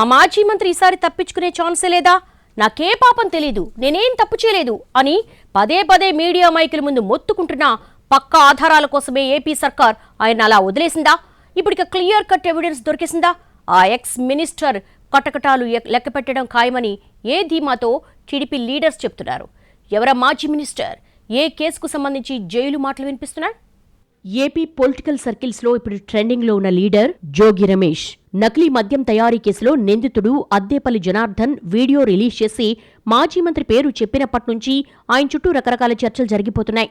ఆ మాజీ మంత్రి ఈసారి తప్పించుకునే ఛాన్సే లేదా? నాకే పాపం తెలీదు. నేనేం తప్పు చేయలేదు అని పదే పదే మీడియా మైకుల ముందు మొత్తుకుంటున్న పక్క ఆధారాల కోసమే ఏపీ సర్కార్ ఆయన అలా వదిలేసిందా? ఇప్పటిక క్లియర్ కట్ ఎవిడెన్స్ దొరికేసిందా? ఆ ఎక్స్ మినిస్టర్ కటకటాలు లెక్క పెట్టడం ఖాయమని ఏ ధీమాతో టీడీపీ లీడర్స్ చెప్తున్నారు? ఎవర మాజీ మినిస్టర్? ఏ కేసుకు సంబంధించి జైలు మాటలు వినిపిస్తున్నారు ఏపీ పొలిటికల్ సర్కిల్స్లో ఇప్పుడు ట్రెండింగ్లో ఉన్న లీడర్ జోగి రమేష్. నకిలీ మద్యం తయారీ కేసులో నిందితుడు అద్దేపల్లి జనార్దన్ వీడియో రిలీజ్ చేసి మాజీ మంత్రి పేరు చెప్పినప్పటి నుంచి ఆయన చుట్టూ రకరకాల చర్చలు జరిగిపోతున్నాయి.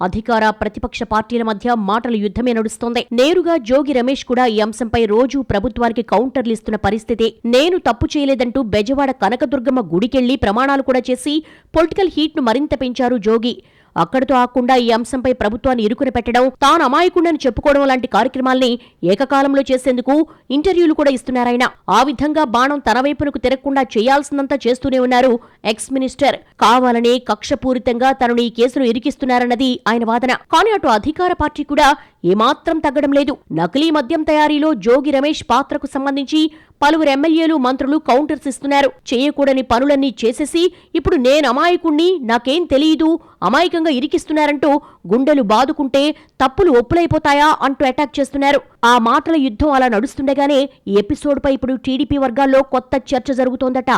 అధికార ప్రతిపక్ష పార్టీల మధ్య మాటల యుద్ధమే నడుస్తోంది. నేరుగా జోగి రమేష్ కూడా ఈ అంశంపై రోజూ ప్రభుత్వానికి కౌంటర్లు ఇస్తున్న పరిస్థితి. నేను తప్పు చేయలేదంటూ బెజవాడ కనకదుర్గమ్మ గుడికెళ్ళి ప్రమాణాలు కూడా చేసి పొలిటికల్ హీట్ను మరింత పెంచారు జోగి. అక్కడితో ఆకుండా ఈ అంశంపై ప్రభుత్వాన్ని ఇరుకున పెట్టడం తాను అమాయకుండని చెప్పుకోవడం లాంటి కార్యక్రమాల్ని ఏకకాలంలో చేసేందుకు ఇంటర్వ్యూలు కూడా ఇస్తున్నారాయన ఆ విధంగా బాణం తన వైపునకు తిరగకుండా చేయాల్సిందంతా చేస్తూనే ఉన్నారు ఎక్స్ మినిస్టర్. కావాలనే కక్షపూరితంగా తనను ఈ కేసును ఇరికిస్తున్నారన్నది ఆయన వాదన. కానీ అటు అధికార పార్టీ కూడా ఏమాత్రం తగ్గడం లేదు. నకిలీ మద్యం తయారీలో జోగి రమేష్ పాత్రకు సంబంధించి పలువురు ఎమ్మెల్యేలు మంత్రులు కౌంటర్స్ ఇస్తున్నారు. చేయకూడని పనులన్నీ చేసేసి ఇప్పుడు నేను అమాయకుణ్ణి నాకేం తెలియదు అమాయకంగా ఇరికిస్తున్నారంటూ గుండెలు బాదుకుంటే తప్పులు ఒప్పులైపోతాయా అంటూ అటాక్ చేస్తున్నారు. ఆ మాటల యుద్ధం అలా నడుస్తుండగానే ఈ ఎపిసోడ్పై ఇప్పుడు టీడీపీ వర్గాల్లో కొత్త చర్చ జరుగుతోందట.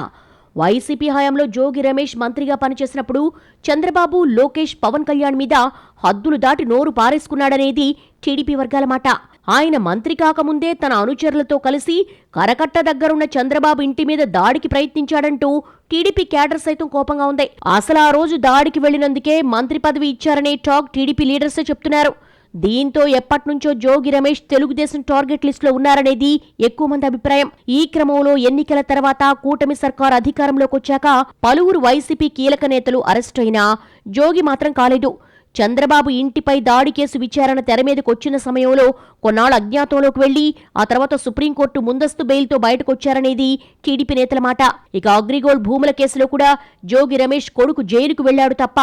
వైసీపీ హయాంలో జోగి రమేష్ మంత్రిగా పనిచేసినప్పుడు చంద్రబాబు లోకేష్ పవన్ కళ్యాణ్ మీద హద్దులు దాటి నోరు పారేసుకున్నాడనేది టీడీపీ వర్గాల మాట. ఆయన మంత్రి కాకముందే తన అనుచరులతో కలిసి కరకట్ట దగ్గరున్న చంద్రబాబు ఇంటి మీద దాడికి ప్రయత్నించాడంటూ టీడీపీ క్యాడర్ సైతం కోపంగా ఉంది. అసలు ఆ రోజు దాడికి వెళ్ళినందుకే మంత్రి పదవి ఇచ్చారనే టాక్ టీడీపీ లీడర్సే చెప్తున్నారు. దీంతో ఎప్పటినుంచో జోగి రమేష్ తెలుగుదేశం టార్గెట్ లిస్టులో ఉన్నారనేది ఎక్కువ మంది అభిప్రాయం. ఈ క్రమంలో ఎన్నికల తర్వాత కూటమి సర్కార్ అధికారంలోకి వచ్చాక పలువురు వైసీపీ కీలక నేతలు అరెస్ట్ అయినా జోగి మాత్రం కాలేదు. చంద్రబాబు ఇంటిపై దాడి కేసు విచారణ తెర మీదకు వచ్చిన సమయంలో కొన్నాళ్ళు అజ్ఞాతంలోకి వెళ్ళి ఆ తర్వాత సుప్రీంకోర్టు ముందస్తు బెయిల్తో బయటకొచ్చారనేది టీడీపీ నేతల మాట. ఇక అగ్రిగోల్డ్ భూముల కేసులో కూడా జోగి రమేష్ కొడుకు జైలుకు వెళ్ళాడు తప్ప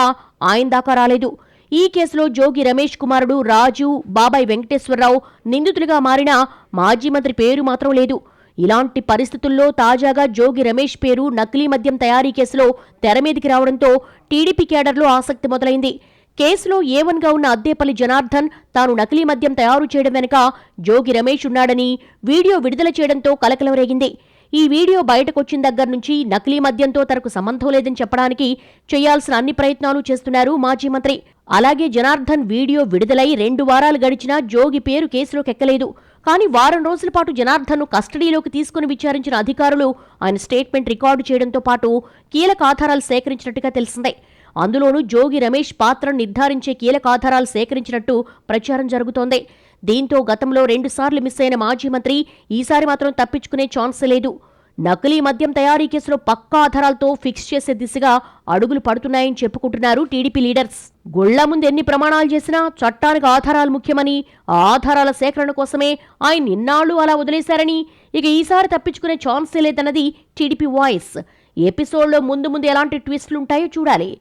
ఆయన దాకా రాలేదు. ఈ కేసులో జోగి రమేష్ కుమారుడు రాజు బాబాయ్ వెంకటేశ్వరరావు నిందితులుగా మారిన మాజీ మంత్రి పేరు మాత్రం లేదు. ఇలాంటి పరిస్థితుల్లో తాజాగా జోగి రమేష్ పేరు నకిలీ మద్యం తయారీ కేసులో తెర మీదికి రావడంతో టీడీపీ కేడర్లో ఆసక్తి మొదలైంది. కేసులో ఏవన్గా ఉన్న అద్దేపల్లి జనార్దన్ తాను నకిలీ మద్యం తయారు చేయడం వెనుక జోగి రమేష్ ఉన్నాడని వీడియో విడుదల చేయడంతో కలకలం రేగింది. ఈ వీడియో బయటకొచ్చిన దగ్గర నుంచి నకిలీ మద్యంతో తనకు సంబంధం లేదని చెప్పడానికి చేయాల్సిన అన్ని ప్రయత్నాలు చేస్తున్నారు మాజీ మంత్రి. అలాగే జనార్దన్ వీడియో విడుదలై రెండు వారాలు గడిచినా జోగి పేరు కేసులోకెక్కలేదు కానీ వారం రోజుల పాటు జనార్దన్ను కస్టడీలోకి తీసుకుని విచారించిన అధికారులు ఆయన స్టేట్మెంట్ రికార్డు చేయడంతో పాటు కీలక ఆధారాలు సేకరించినట్టుగా తెలిసిందే. అందులోనూ జోగి రమేష్ పాత్రను నిర్ధారించే కీలక ఆధారాలు సేకరించినట్టు ప్రచారం జరుగుతోంది. దీంతో గతంలో రెండుసార్లు మిస్ అయిన మాజీ మంత్రి ఈసారి మాత్రం తప్పించుకునే ఛాన్స్ లేదు. నకిలీ మద్యం తయారీ కేసులో పక్కా ఆధారాలతో ఫిక్స్ చేసే దిశగా అడుగులు పడుతున్నాయని చెప్పుకుంటున్నారు టీడీపీ లీడర్స్. గుళ్ళ ముందు ఎన్ని ప్రమాణాలు చేసినా చట్టానికి ఆధారాలు ముఖ్యమని ఆ ఆధారాల సేకరణ కోసమే ఆయన నిన్నాళ్ళు అలా వదిలేశారని ఇక ఈసారి తప్పించుకునే ఛాన్సే లేదన్నది టీడీపీ వాయిస్. ఎపిసోడ్లో ముందు ముందు ఎలాంటి ట్విస్టులుంటాయో చూడాలి.